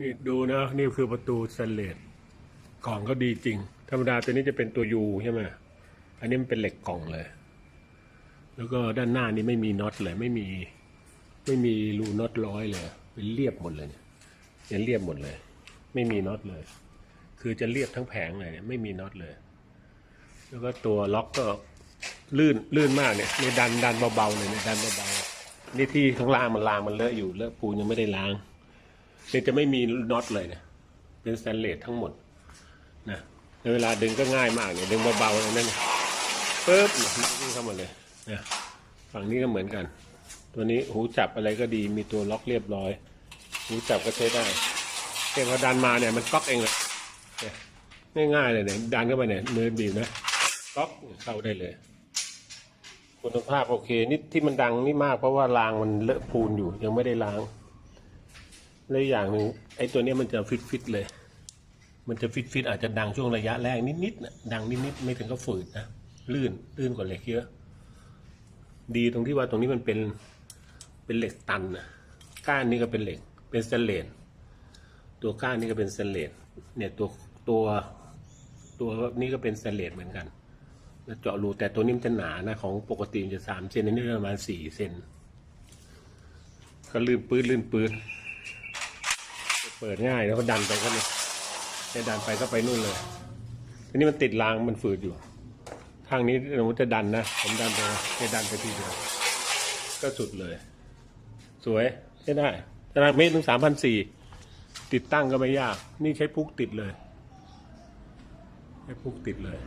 นี่ดูนะนี่คือประตูสแตนเลสกล่องก็ดีจริง ธรรมดาตัวนี้จะเป็นตัวยูใช่ไหมอันนี้มันเป็นเหล็กกล่องเลย แล้วก็ด้านหน้านี่ไม่มีน็อตเลยไม่มีไม่มีรูน็อตร้อยเลยเป็นเรียบหมดเลยเนี่ยเนี่ยเรียบหมดเลย ไม่มีน็อตเลย คือจะเรียบทั้งแผงเลยเนี่ยไม่มีน็อตเลย แล้วก็ตัวล็อกก็ลื่นลื่นมากเนี่ยในดันดันเบาๆเลยเนี่ยดันเบาๆนี่ที่ข้างล่างมันลางมันเลอะอยู่เลอะปูนยังไม่ได้ล้าง เนี่ยจะไม่มีน็อตเลยเนี่ยเป็นสแตนเลสทั้งหมดนะในเวลาดึงก็ง่ายมากเนี่ยดึงเบาๆเลยนั่นเปึ๊บนี่งเข้ามาเลยนะฝั่งนี้ก็เหมือนกัน ตัวนี้หูจับอะไรก็ดีมีตัวล็อกเรียบร้อย หูจับก็ใช้ได้เพียงพอดันมาเนี่ยมันก๊อกเองเลยง่ายๆเลยเนี่ยดันเข้าไปเนี่ยมือบีบนะก๊อกเข้าได้เลย คุณภาพโอเคนี่ที่มันดังนี่มากเพราะว่า รางมันเลอะปูนอยู่ยังไม่ได้ล้าง และอีกอย่างหนึ่งไอ้ตัวนี้มันจะฟิตฟิตเลย มันจะฟิตฟิตอาจจะดังช่วงระยะแรกนิดๆนะดังนิดๆไม่ถึงก็ฝืดนะลื่นลื่นกว่าเหล็กเยอะ ดีตรงที่ว่าตรงนี้มันเป็นเป็นเหล็กตันนะก้านนี่ก็เป็นเหล็ก เป็นสแตนเลสตัวก้านนี่ก็เป็นสแตนเลสเนี่ยตัวตัวตัวนี้ก็เป็นสแตนเลสเหมือนกันแล้วเจาะรูแต่ตัวนี้มันจะหนานะของปกติมันจะสามเซนนนี้ประมาณสี่เซนก็ลื่นปื้ดลื่นปื้ด เปิดง่ายแล้วก็ดันไปก็เนี่ยเนี่ดันไปก็ไปนู่นเลยทีนี้มันติดรางมันฝืดอยู่ ข้างนี้สมมติจะดันนะผมดันไปให้ดันไปทีเดียวก็สุดเลย สวยใช้ได้ขนาดเมตรถึงสามพันสี่ติดตั้งก็ไม่ยาก นี่ใช้พุกติดเลย ใช้พุกติดเลย